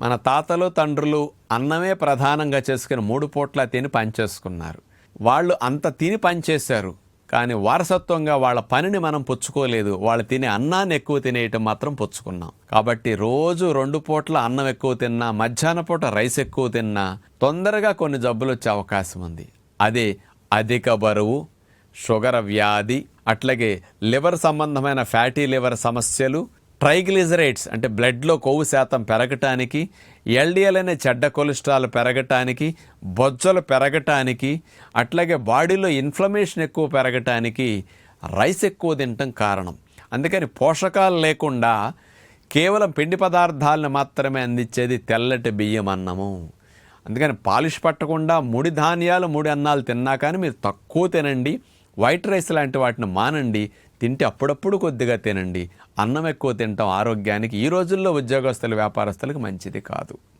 మన తాతలు తండ్రులు అన్నమే ప్రధానంగా చేసుకుని మూడు పూట్ల తిని పనిచేసుకున్నారు వాళ్ళు అంత తిని పనిచేశారు కానీ వారసత్వంగా వాళ్ళ పనిని మనం పుచ్చుకోలేదు. వాళ్ళు తినే అన్నాన్ని ఎక్కువ తినేయటం మాత్రం పుచ్చుకున్నాం. కాబట్టి రోజు రెండు పూట్ల అన్నం ఎక్కువ తిన్నా మధ్యాహ్న పూట రైస్ ఎక్కువ తిన్నా తొందరగా కొన్ని జబ్బులు వచ్చే అవకాశం ఉంది. అదే అధిక బరువు షుగర్ వ్యాధి అట్లాగే లివర్ సంబంధమైన ఫ్యాటీ లివర్ సమస్యలు ట్రైగ్లిజరైడ్స్ అంటే బ్లడ్లో కొవ్వు శాతం పెరగటానికి ఎల్డిఎల్ అనే చెడ్డ కొలెస్ట్రాల్ పెరగటానికి బొజ్జలు పెరగటానికి అట్లాగే బాడీలో ఇన్ఫ్లమేషన్ ఎక్కువ పెరగటానికి రైస్ ఎక్కువ తినటం కారణం. అందుకని పోషకాలు లేకుండా కేవలం పిండి పదార్థాలను మాత్రమే అందించేది తెల్లటి బియ్యం అన్నము. అందుకని పాలిష్ పట్టకుండా ముడి ధాన్యాలు ముడి అన్నాలు తిన్నా కానీ మీరు తక్కువ తినండి. వైట్ రైస్ లాంటి వాటిని మానండి తింటే అప్పుడప్పుడు కొద్దిగా తినండి. అన్నం ఎక్కువ తినటం ఆరోగ్యానికి. ఈ రోజుల్లో ఉద్యోగస్తులు వ్యాపారస్తులకు మంచిది కాదు.